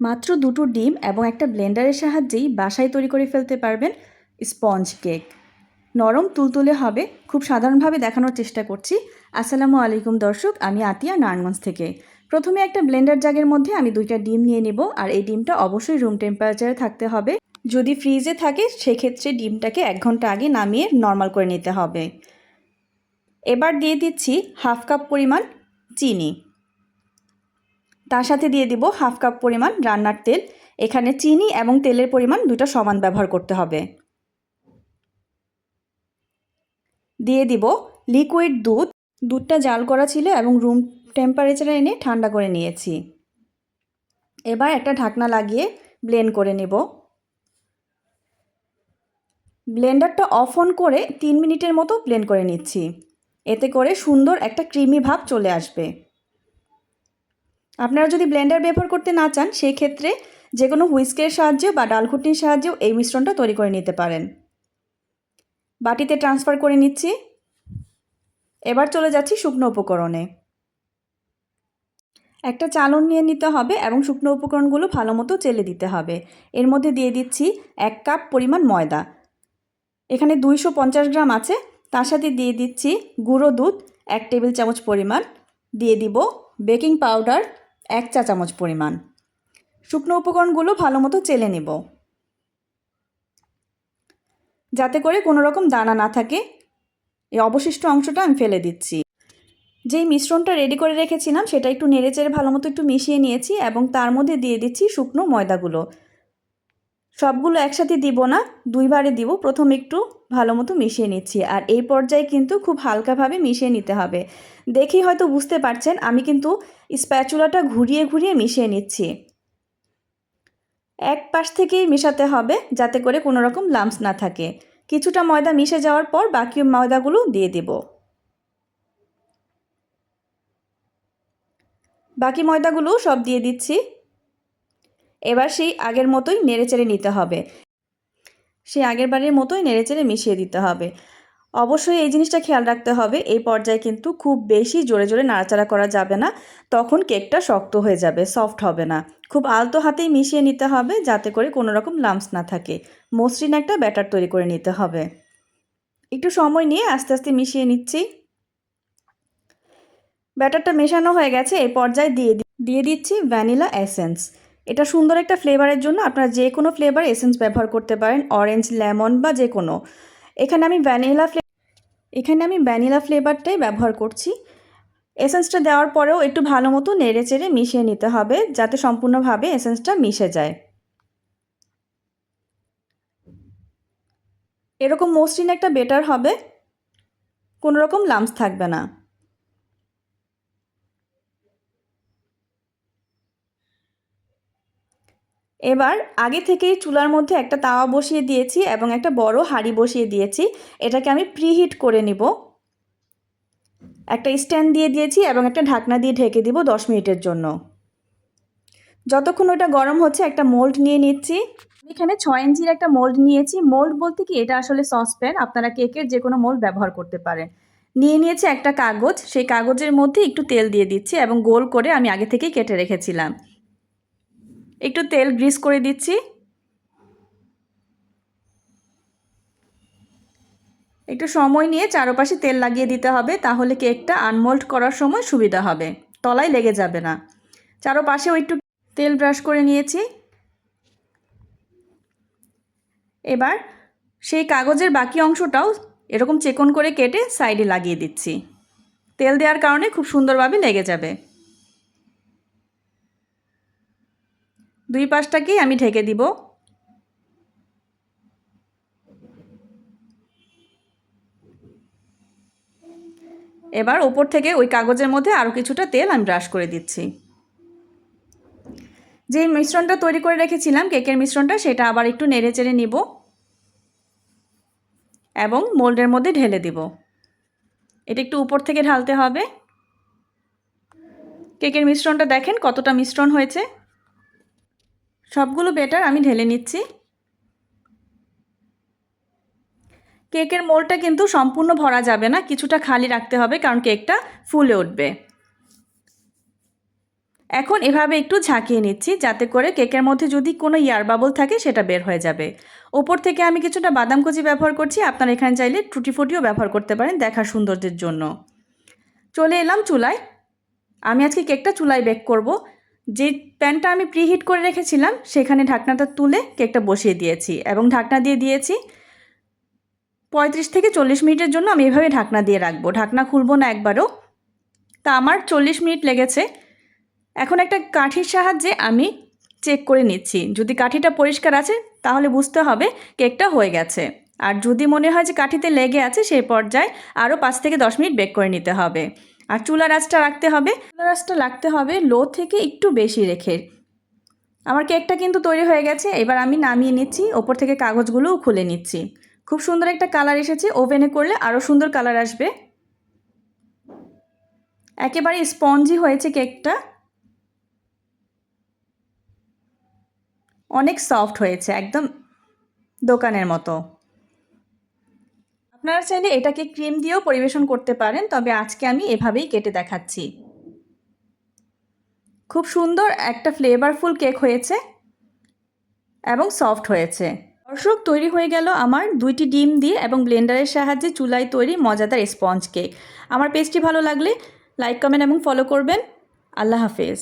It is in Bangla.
মাত্র দুটো ডিম এবং একটা ব্লেন্ডারের সাহায্যেই বাসায় তৈরি করে ফেলতে পারবেন স্পঞ্জ কেক। নরম, তুলতুলে হবে, খুব সাধারণভাবে দেখানোর চেষ্টা করছি। আসসালামু আলাইকুম দর্শক, আমি আতিয়া নারায়ণগঞ্জ থেকে। প্রথমে একটা ব্লেন্ডার জাগের মধ্যে আমি দুইটা ডিম নিয়ে নেব, আর এই ডিমটা অবশ্যই রুম টেম্পারেচারে থাকতে হবে। যদি ফ্রিজে থাকে, সেক্ষেত্রে ডিমটাকে এক ঘণ্টা আগে নামিয়ে নর্মাল করে নিতে হবে। এবার দিয়ে দিচ্ছি হাফ কাপ পরিমাণ চিনি। তার সাথে দিয়ে দিব হাফ কাপ পরিমাণ রান্নার তেল। এখানে চিনি এবং তেলের পরিমাণ দুটো সমান ব্যবহার করতে হবে। দিয়ে দিব লিকুইড দুধ। দুধটা জাল করা ছিল এবং রুম টেম্পারেচারে এনে ঠান্ডা করে নিয়েছি। এবার একটা ঢাকনা লাগিয়ে ব্লেন্ড করে নেব। ব্লেন্ডারটা অফ অন করে তিন মিনিটের মতো ব্লেন্ড করে নিচ্ছি। এতে করে সুন্দর একটা ক্রিমি ভাব চলে আসবে। আপনারা যদি ব্লেন্ডার ব্যবহার করতে না চান সেই ক্ষেত্রে যে কোনো হুইস্কের সাহায্যে বা ডালঘুটনির সাহায্যেও এই মিশ্রণটা তৈরি করে নিতে পারেন। বাটিতে ট্রান্সফার করে নিচ্ছি। এবার চলে যাচ্ছি শুকনো উপকরণে। একটা চালন নিয়ে নিতে হবে এবং শুকনো উপকরণগুলো ভালো মতো চেলে দিতে হবে। এর মধ্যে দিয়ে দিচ্ছি এক কাপ পরিমাণ ময়দা। এখানে দুইশো পঞ্চাশ গ্রাম আছে। তার সাথে দিয়ে দিচ্ছি গুঁড়ো দুধ, এক টেবিল চামচ পরিমাণ। দিয়ে দিব বেকিং পাউডার এক চা চামচ পরিমাণ। শুকনো উপকরণগুলো ভালো মতো চেলে নেব। যাতে করে কোনো রকম দানা না থাকে, এই অবশিষ্ট অংশটা আমি ফেলে দিচ্ছি। যেই মিশ্রণটা রেডি করে রেখেছিলাম, সেটা একটু নেড়েচেড়ে ভালো মতো একটু মিশিয়ে নিয়েছি এবং তার মধ্যে দিয়ে দিচ্ছি শুকনো ময়দাগুলো। সবগুলো একসাথে দিব না, দুইবারে দিব। প্রথম একটু ভালো মতো মিশিয়ে নিচ্ছি আর এই পর্যায়ে কিন্তু খুব হালকাভাবে মিশিয়ে নিতে হবে। দেখেই হয়তো বুঝতে পারছেন, আমি কিন্তু স্প্যাচুলাটা ঘুরিয়ে ঘুরিয়ে মিশিয়ে নিচ্ছি। এক পাশ থেকেই মেশাতে হবে যাতে করে কোনো রকম লাম্পস না থাকে। কিছুটা ময়দা মিশে যাওয়ার পর বাকি ময়দাগুলো দিয়ে দেব। বাকি ময়দাগুলো সব দিয়ে দিচ্ছি। এবার সেই আগের মতোই নেড়েচেড়ে নিতে হবে। সেই আগের বারের মতোই নেড়েচেড়ে মিশিয়ে দিতে হবে। অবশ্যই এই জিনিসটা খেয়াল রাখতে হবে, এই পর্যায়ে কিন্তু খুব বেশি জোরে জোরে নাড়াচাড়া করা যাবে না, তখন কেকটা শক্ত হয়ে যাবে, সফট হবে না। খুব আলতো হাতেই মিশিয়ে নিতে হবে, যাতে করে কোনো রকম লাম্পস না থাকে। মসৃণ একটা ব্যাটার তৈরি করে নিতে হবে। একটু সময় নিয়ে আস্তে আস্তে মিশিয়ে নিচ্ছি। ব্যাটারটা মেশানো হয়ে গেছে এই পর্যায়ে দিয়ে দিয়ে দিচ্ছি ভ্যানিলা এসেন্স। এটা সুন্দর একটা ফ্লেভারের জন্য আপনারা যে কোনো ফ্লেভার এসেন্স ব্যবহার করতে পারেন অরেঞ্জ লেমন বা যে কোনো। এখানে আমি ভ্যানিলা ফ্লে এখানে আমি ভ্যানিলা ফ্লেভারটাই ব্যবহার করছি। এসেন্সটা দেওয়ার পরেও একটু ভালো মতো নেড়ে চেড়ে মিশিয়ে নিতে হবে, যাতে সম্পূর্ণভাবে এসেন্সটা মিশে যায়। এরকম মসৃণ একটা বেটার হবে, কোনো রকম লাম্পস থাকবে না। এবার আগে থেকেই চুলার মধ্যে একটা তাওয়া বসিয়ে দিয়েছি এবং একটা বড় হাঁড়ি বসিয়ে দিয়েছি। এটাকে আমি প্রিহিট করে নিব। একটা স্ট্যান্ড দিয়ে দিয়েছি এবং একটা ঢাকনা দিয়ে ঢেকে দিব দশ মিনিটের জন্য। যতক্ষণ ওটা গরম হচ্ছে একটা মোল্ড নিয়ে নিচ্ছি। এখানে ছয় ইঞ্চির একটা মোল্ড নিয়েছি। মোল্ড বলতে কি এটা আসলে সসপ্যান। আপনারা কেকের যে কোনো মোল্ড ব্যবহার করতে পারেন। নিয়ে নিয়েছি একটা কাগজ। সেই কাগজের মধ্যে একটু তেল দিয়ে দিচ্ছি এবং গোল করে আমি আগে থেকেই কেটে রেখেছিলাম। একটু তেল গ্রিস করে দিচ্ছি। একটু সময় নিয়ে চারপাশে তেল লাগিয়ে দিতে হবে, তাহলে কেকটা আনমোল্ড করার সময় সুবিধা হবে। তলায় লেগে যাবে না। চারপাশেও একটু তেল ব্রাশ করে নিয়েছি। এবার সেই কাগজের বাকি অংশটাও এরকম চেকন করে কেটে সাইডে লাগিয়ে দিচ্ছি। তেল দেওয়ার কারণে খুব সুন্দরভাবে লেগে যাবে। দুই পাশটাকেই আমি ঢেকে দিব। এবার ওপর থেকে ওই কাগজের মধ্যে আরও কিছুটা তেল আমি ব্রাশ করে দিচ্ছি। যে মিশ্রণটা তৈরি করে রেখেছিলাম, কেকের মিশ্রণটা, সেটা আবার একটু নেড়ে চেড়ে নিব এবং মোল্ডের মধ্যে ঢেলে দিব। এটা একটু উপর থেকে ঢালতে হবে। কেকের মিশ্রণটা দেখেন কতটা মিশ্রণ হয়েছে। সবগুলো বেটার আমি ঢেলে নিচ্ছি। কেকের মোলটা কিন্তু সম্পূর্ণ ভরা যাবে না, কিছুটা খালি রাখতে হবে কারণ কেকটা ফুলে উঠবে। এখন এভাবে একটু ঝাঁকিয়ে নিচ্ছি যাতে করে কেকের মধ্যে যদি কোনো ইয়ার বাবল থাকে সেটা বের হয়ে যাবে। ওপর থেকে আমি কিছুটা বাদাম কুচি ব্যবহার করছি, আপনারা এখানে চাইলে টুটি ফুটিও ব্যবহার করতে পারেন দেখার সৌন্দর্যের জন্য। চলে এলাম চুলায়। আমি আজকে কেকটা চুলায় বেক করব। যে প্যানটা আমি প্রিহিট করে রেখেছিলাম, সেখানে ঢাকনাটা তুলে কেকটা বসিয়ে দিয়েছি এবং ঢাকনা দিয়ে দিয়েছি। পঁয়ত্রিশ থেকে চল্লিশ মিনিটের জন্য আমি এভাবে ঢাকনা দিয়ে রাখব। ঢাকনা খুলবো না একবারও। তা আমার চল্লিশ মিনিট লেগেছে। এখন একটা কাঠির সাহায্যে আমি চেক করে নিচ্ছি। যদি কাঠিটা পরিষ্কার আছে, তাহলে বুঝতে হবে কেকটা হয়ে গেছে। আর যদি মনে হয় যে কাঠিতে লেগে আছে, সেই পর্যায়ে আরও পাঁচ থেকে দশ মিনিট বেক করে নিতে হবে। আর চুলা আঁচটা রাখতে হবে। চুলা আঁচটা রাখতে হবে লো থেকে একটু বেশি রেখে। আমার কেকটা কিন্তু তৈরি হয়ে গেছে, এবার আমি নামিয়ে নিচ্ছি, ওপর থেকে কাগজগুলোও খুলে নিচ্ছি। খুব সুন্দর একটা কালার এসেছে, ওভেনে করলে আরও সুন্দর কালার আসবে। একেবারে স্পঞ্জি হয়েছে কেকটা। অনেক সফট হয়েছে, একদম দোকানের মতো। আপনারা চাইলে এটাকে ক্রিম দিয়েও পরিবেশন করতে পারেন, তবে আজকে আমি এভাবেই কেটে দেখাচ্ছি। খুব সুন্দর একটা ফ্লেভারফুল কেক হয়েছে এবং সফট হয়েছে। দর্শক, তৈরি হয়ে গেল আমার দুইটি ডিম দিয়ে এবং ব্লেন্ডারের সাহায্যে চুলায় তৈরি মজাদার স্পঞ্জ কেক আমার পেজটি ভালো লাগলে লাইক কমেন্ট এবং ফলো করবেন। আল্লাহ হাফেজ।